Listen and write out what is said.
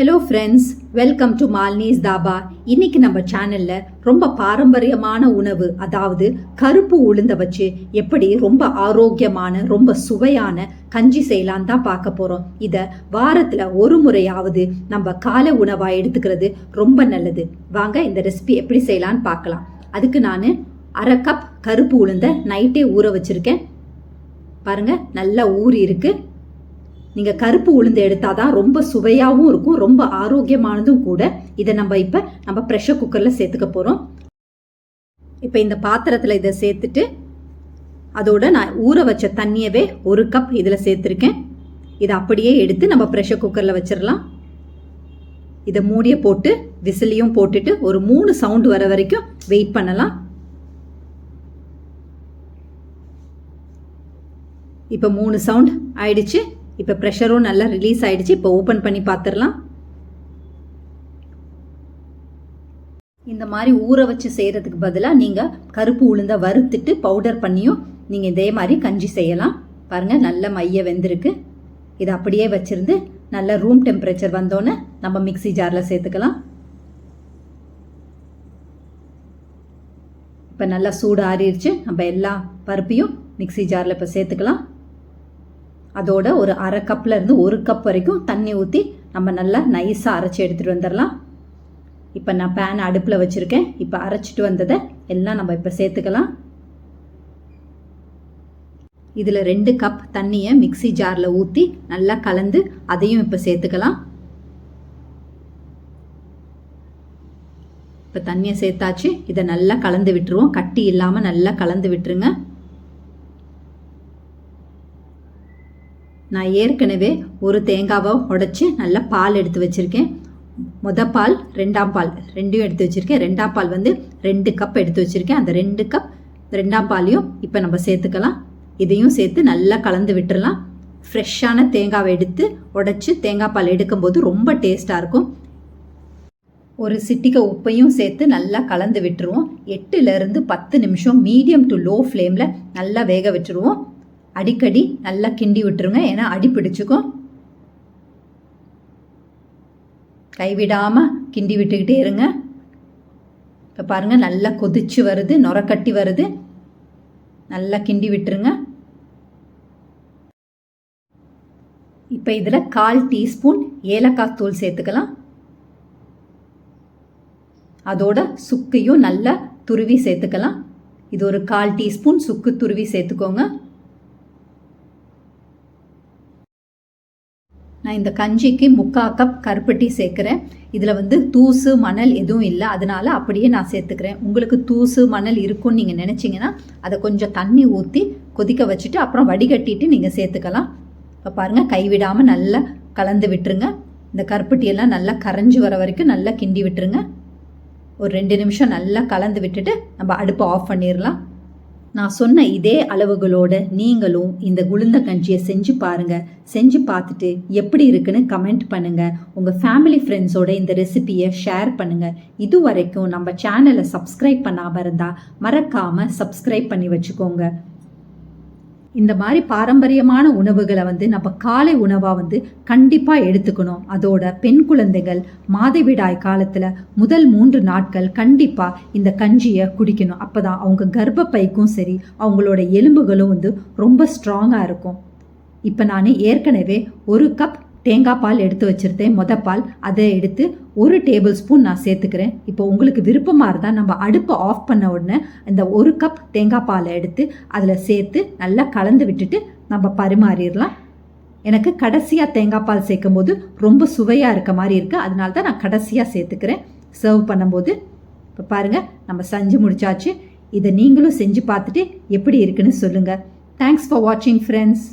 Hello friends welcome to மால்னிஸ் தாபா இன்னைக்கு நம்ம சேனல்ல ரொம்ப பாரம்பரியமான உணவு அதாவது கருப்பு உளுந்த வச்சு எப்படி ரொம்ப ஆரோக்கியமான ரொம்ப சுவையான கஞ்சி செய்யலாம் தான் பார்க்க போறோம். இதை வாரத்துல ஒரு முறையாவது நம்ம காலை உணவா எடுத்துக்கிறது ரொம்ப நல்லது. வாங்க இந்த ரெசிபி எப்படி செய்யலாம்னு பார்க்கலாம். அதுக்கு நான் அரை கப் கருப்பு உளுந்த நைட்டே ஊற வச்சிருக்கேன். பாருங்க நல்லா ஊறி இருக்குது நீங்கள் கருப்பு உளுந்து எடுத்தால் தான் ரொம்ப சுவையாகவும் இருக்கும் ரொம்ப ஆரோக்கியமானதும் கூட. இதை நம்ம இப்போ நம்ம ப்ரெஷர் குக்கரில் சேர்த்துக்க போகிறோம் இப்போ இந்த பாத்திரத்தில் இதை சேர்த்துட்டு அதோட நான் ஊற வச்ச தண்ணியவே ஒரு கப் இதில் சேர்த்துருக்கேன். இதை அப்படியே எடுத்து நம்ம ப்ரெஷர் குக்கரில் வச்சிடலாம். இதை மூடிய போட்டு விசிலியும் போட்டுட்டு ஒரு மூணு சவுண்டு வர வரைக்கும் வெயிட் பண்ணலாம். இப்போ மூணு சவுண்ட் ஆயிடுச்சு. இப்போ ப்ரெஷரும் நல்லா ரிலீஸ் ஆகிடுச்சு இப்போ ஓப்பன் பண்ணி பார்த்துடலாம் இந்த மாதிரி ஊற வச்சு செய்கிறதுக்கு பதிலாக நீங்கள் கருப்பு உளுந்தை வறுத்துட்டு பவுடர் பண்ணியும் நீங்கள் இதே மாதிரி கஞ்சி செய்யலாம். பாருங்கள் நல்ல மைய வெந்திருக்கு. இதை அப்படியே வச்சுருந்து நல்ல ரூம் டெம்பரேச்சர் வந்தோன்னே நம்ம மிக்சி ஜாரில் சேர்த்துக்கலாம். இப்போ நல்லா சூடு ஆறிடுச்சு. நம்ம எல்லா பருப்பையும் மிக்சி ஜாரில் இப்போ சேர்த்துக்கலாம். அதோட ஒரு அரை கப்பில் இருந்து ஒரு கப் வரைக்கும் தண்ணி ஊற்றி நம்ம நல்லா நைஸாக அரைச்சி எடுத்துகிட்டு வந்துடலாம். இப்போ நான் பேன் அடுப்பில் வச்சுருக்கேன். இப்போ அரைச்சிட்டு வந்ததை எல்லாம் நம்ம இப்போ சேர்த்துக்கலாம். இதில் ரெண்டு கப் தண்ணியை மிக்சி ஜாரில் ஊற்றி நல்லா கலந்து அதையும் இப்போ சேர்த்துக்கலாம். இப்போ தண்ணியை சேர்த்தாச்சு. இதை நல்லா கலந்து விட்டுருவோம். கட்டி இல்லாமல் நல்லா கலந்து விட்டுருங்க. நான் ஏற்கனவே ஒரு தேங்காவை உடச்சி நல்லா பால் எடுத்து வச்சுருக்கேன். முத பால் ரெண்டாம் பால் ரெண்டையும் எடுத்து வச்சுருக்கேன். ரெண்டாம் பால் வந்து ரெண்டு கப் எடுத்து வச்சுருக்கேன். அந்த ரெண்டு கப் ரெண்டாம் பாலையும் இப்போ நம்ம சேர்த்துக்கலாம். இதையும் சேர்த்து நல்லா கலந்து விட்டுறலாம். ஃப்ரெஷ்ஷான தேங்காவை எடுத்து உடச்சி தேங்காய் பால் எடுக்கும்போது ரொம்ப டேஸ்ட்டாக இருக்கும். ஒரு சிட்டிகை உப்பையும் சேர்த்து நல்லா கலந்து விட்டுருவோம். எட்டுலேருந்து பத்து நிமிஷம் மீடியம் டு லோ ஃப்ளேமில் நல்லா வேக வச்சுருவோம். அடிக்கடி நல்லா கிண்டி விட்டுருங்க. ஏன்னா அடி பிடிச்சிக்கும் கைவிடாமல் கிண்டி விட்டுக்கிட்டே இருங்க. இப்போ பாருங்கள் நல்லா கொதிச்சு வருது நுரக்கட்டி வருது. நல்லா கிண்டி விட்டுருங்க. இப்போ இதில் கால் டீஸ்பூன் ஏலக்காய் தூள் சேர்த்துக்கலாம். அதோட சுக்கையும் நல்லா துருவி சேர்த்துக்கலாம். இது ஒரு கால் டீஸ்பூன் சுக்கு துருவி சேர்த்துக்கோங்க. நான் இந்த கஞ்சிக்கு முக்கா கப் கருப்பட்டி சேர்க்குறேன். இதில் வந்து தூசு மணல் எதுவும் இல்லை. அதனால அப்படியே நான் சேர்த்துக்கிறேன். உங்களுக்கு தூசு மணல் இருக்கும்னு நீங்கள் நினச்சிங்கன்னா அதை கொஞ்சம் தண்ணி ஊற்றி கொதிக்க வச்சுட்டு அப்புறம் வடிகட்டிட்டு நீங்கள் சேர்த்துக்கலாம். இப்போ பாருங்கள் கைவிடாமல் நல்லா கலந்து விட்டுருங்க. இந்த கருப்பட்டியெல்லாம் நல்லா கரைஞ்சி வர வரைக்கும் நல்லா கிண்டி விட்டுருங்க. ஒரு ரெண்டு நிமிஷம் நல்லா கலந்து விட்டுட்டு நம்ம அடுப்பை ஆஃப் பண்ணிடலாம் நான் சொன்ன இதே அளவுகளோட நீங்களும் இந்த குளுந்த கஞ்சியை செஞ்சு பாருங்க. செஞ்சு பார்த்துட்டு எப்படி இருக்குன்னு கமெண்ட் பண்ணுங்க. உங்க ஃபேமிலி ஃப்ரெண்ட்ஸோட இந்த ரெசிபியை ஷேர் பண்ணுங்க. இது வரைக்கும் நம்ம சேனலை சப்ஸ்கிரைப் பண்ணாம இருந்தா மறக்காம சப்ஸ்கிரைப் பண்ணி வச்சுக்கோங்க. இந்த மாதிரி பாரம்பரியமான உணவுகளை வந்து நம்ம காலை உணவாக வந்து கண்டிப்பாக எடுத்துக்கணும். அதோட பெண் குழந்தைகள் மாதவிடாய் காலத்தில் முதல் மூன்று நாட்கள் கண்டிப்பாக இந்த கஞ்சியை குடிக்கணும். அப்போ தான் அவங்க கர்ப்பப்பைக்கும் சரி அவங்களோட எலும்புகளும் வந்து ரொம்ப ஸ்ட்ராங்காக இருக்கும். இப்போ நான் ஏற்கனவே ஒரு கப் தேங்காய் பால் எடுத்து வச்சுருந்தேன். மொத பால் அதை எடுத்து ஒரு டேபிள் ஸ்பூன் நான் சேர்த்துக்கிறேன். இப்போ உங்களுக்கு விருப்பமாக இருந்தால் நம்ம அடுப்பை ஆஃப் பண்ண உடனே இந்த ஒரு கப் தேங்காய் பாலை எடுத்து அதில் சேர்த்து நல்லா கலந்து விட்டுட்டு நம்ம பரிமாறிடலாம். எனக்கு கடைசியாக தேங்காய் பால் சேர்க்கும் போது ரொம்ப சுவையாக இருக்க மாதிரி இருக்குது அதனால தான் நான் கடைசியாக சேர்த்துக்கிறேன். சர்வ் பண்ணும்போது இப்போ பாருங்கள் நம்ம செஞ்சு முடிச்சாச்சு. இதை நீங்களும் செஞ்சு பார்த்துட்டு எப்படி இருக்குன்னு சொல்லுங்கள் தேங்க்ஸ் ஃபார் வாட்சிங் ஃப்ரெண்ட்ஸ்